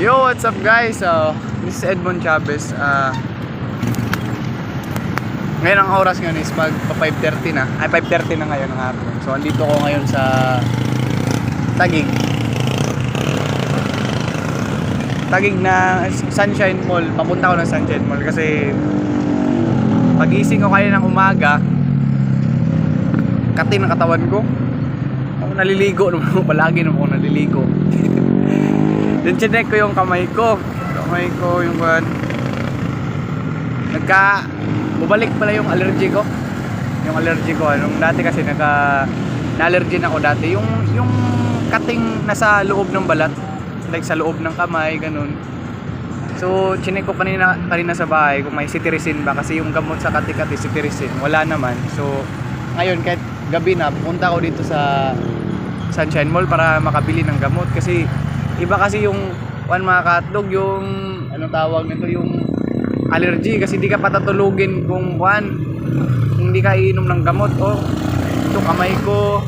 Yo, what's up guys? So, this is Edmond Chavez. Ah ngayon ang oras ngayon is mag 5.30 na. Ay, 5.30 na ngayon ng hapon. So, andito ko ngayon sa Tagig. Tagig na Sunshine Mall. Papunta ko ng Sunshine Mall kasi pagising ko kayo ng umaga, kati ng katawan ko. Ako naliligo naman ako. Palagi naman ako naliligo. Then chinek ko yung kamay ko. Kamay ko yung kan. Nagka bumalik pala yung allergy ko. Yung allergy ko nung dati kasi nagka na-allergy na ako dati. Yung yung kating nasa loob ng balat, like sa loob ng kamay, ganun. So, chinek ko kanina kanina sa bahay kung may cetirizine ba kasi yung gamot sa kati-kati cetirizine, wala naman. So, ngayon kahit gabi na, punta ako dito sa Sunshine Mall para makabili ng gamot kasi iba kasi yung one mga katlog yung anong tawag nito yung allergy. Kasi di ka patatulugin kung one hindi ka iinom ng gamot oh. Ito kamay ko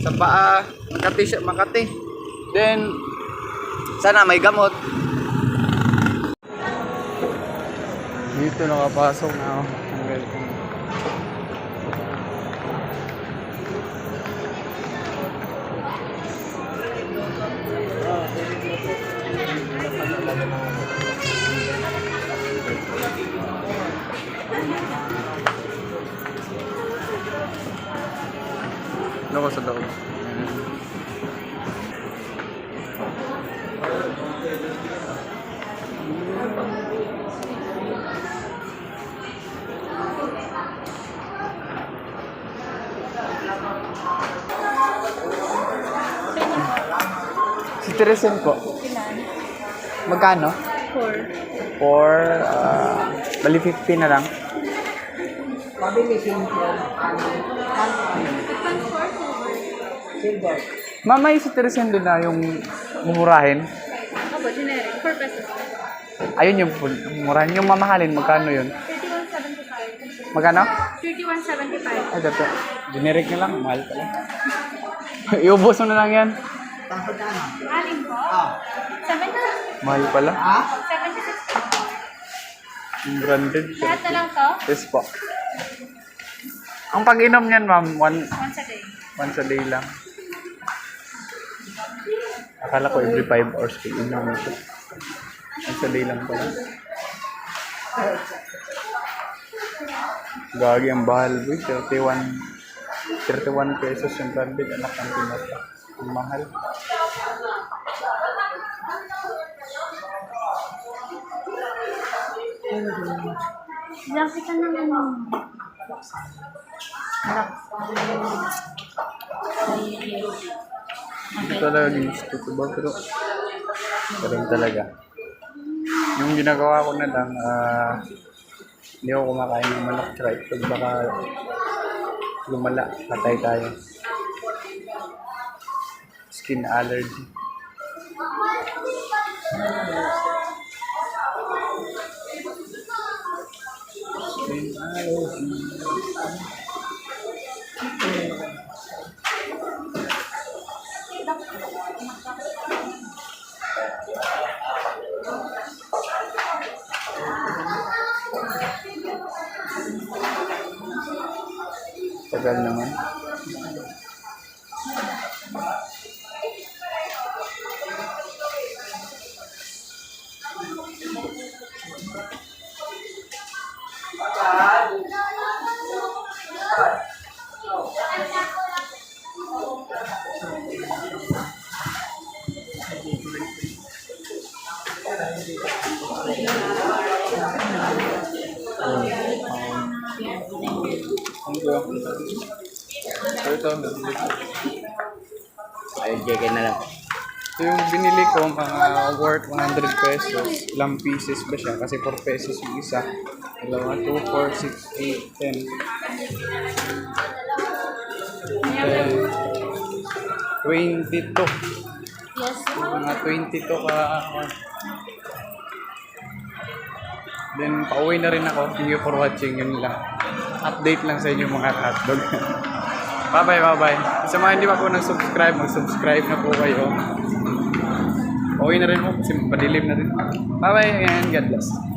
sa paa makati siya makati. Then sana may gamot. Dito nakapasok na ako Ang welcome Ano ko sa loob? Si Teresin po. Magkano? Four. For, uh, bali 50 na lang. Ma'am, may si Teresin doon na yung mumurahin. Opo, generic. Four pesos. Ayun yung full- murahin. Yung mamahalin, magkano yun? 31.75. Magkano? 31.75. Ay, dato. Generic na lang. Mahal pala. Iubos mo na lang yan. Alin po? 7 na. Mahal pala. 76 po. Yung branded. Lahat na lang to? Yes po. Ang pag-inom niyan, ma'am, one, Once a day. Once a day lang. Akala ko every 5 hours ko inom ito. Once a day lang pala. Gagi ang bahal, boy. 31 31 pesos yung branded. Anak ang pinata. Ang mahal. Laki ka ano. Hindi talaga ginusto ko ba, pero ganun talaga. Yung ginagawa ko na lang, ah, hindi ako kumakain ng manok tsaka itlog, baka lumala, patay tayo. Skin allergy. Skin allergy. Tagal naman. Ang gawin. So ito, nabili ko. Ay, JK na lang. So yung binili ko, mga worth 100 pesos. Ilang pieces ba siya? Kasi 4 pesos yung isa. Dalawa, 2, 4, 6, 8, 10. 10. 22. Yes. Mga 22 ka. Then, pauwi na rin ako. Thank you for watching. Yun lang. Update lang sa inyo mga hotdog. bye-bye, bye-bye. Sa mga hindi pa po nag-subscribe, mag-subscribe na po kayo. Okay na rin po kasi padilim na rin. Bye-bye and God bless.